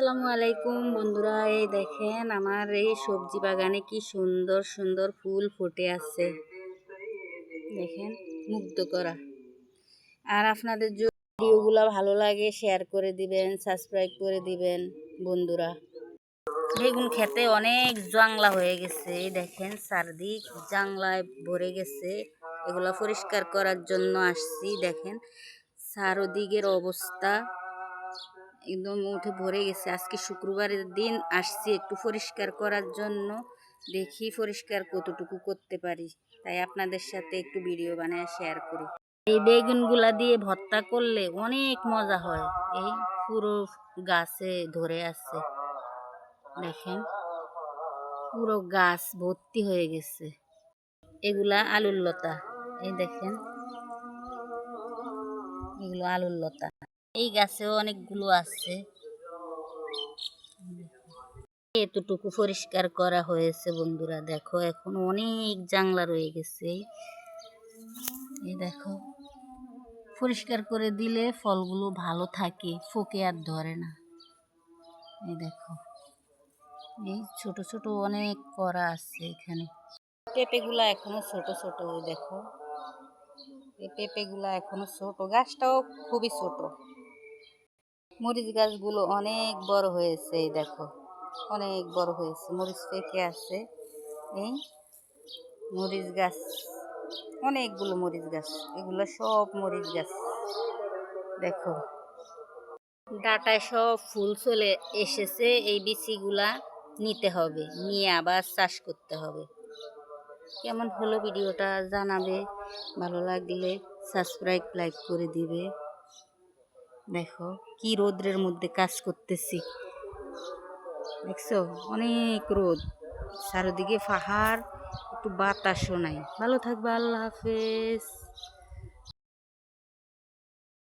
আসসালামু আলাইকুম বন্ধুরা, এই দেখেন আমার এই সবজি বাগানে কি সুন্দর সুন্দর ফুল ফুটে আছে। দেখেন, মুগ্ধ করা। আর আপনাদের যদি ভিডিওগুলো ভালো লাগে শেয়ার করে দিবেন সাবস্ক্রাইব করে দিবেন বন্ধুরা। বেগুন খেতে অনেক জাংলা হয়ে গেছে, এই দেখেন চারদিক জাংলায় ভরে গেছে। এগুলা পরিষ্কার করার জন্য আসছি, দেখেন। চারদিকের অবস্থা একদম উঠে ভরে গেছে। আজকে শুক্রবারের দিন আসছি একটু পরিষ্কার করার জন্য। দেখি পরিষ্কার কতটুকু করতে পারি। তাই আপনাদের সাথে একটু ভিডিও বানায় শেয়ার করি। এই বেগুনগুলা দিয়ে ভর্তা করলে অনেক মজা হয়। এই পুরো গাছে ধরে আছে। দেখেন, পুরো গাছ ভর্তি হয়ে গেছে। এগুলা আলুর লতা। এই দেখেন, এগুলো আলুর লতা। এই গাছেও অনেকগুলো আছে। এতটুকু পরিষ্কার করা হয়েছে বন্ধুরা, দেখো, এখন অনেক জাংলা রয়ে গেছে। এই দেখো, পরিষ্কার করে দিলে ফলগুলো ভালো থাকে, ফোকে আর ধরে না। এই দেখো, এই ছোট ছোট অনেক করা আছে এখানে। পেঁপেগুলা এখনও ছোট ছোট ওই দেখো। এই পেঁপেগুলা এখনও ছোট, গাছটাও খুবই ছোট। মরিচ গাছগুলো অনেক বড় হয়েছে, এই দেখো। অনেক বড় হয়েছে। মরিচ পেকে আছে এই মরিচ গাছ, অনেকগুলো মরিচ গাছ। এগুলো সব মরিচ গাছ। দেখো। ডাটায় সব ফুল চলে এসেছে, এই বিচিগুলা নিতে হবে। নিয়ে আবার চাষ করতে হবে। কেমন হলো ভিডিওটা জানাবে। ভালো লাগলে সাবস্ক্রাইব, লাইক করে দিবে। দেখো কি রোদ্রের মধ্যে কাজ করতেছি। দেখছ? অনেক রোদ। চারিদিকে পাহাড়, একটু বাতাসও নাই। ভালো থাকবে, আল্লাহ হাফেজ।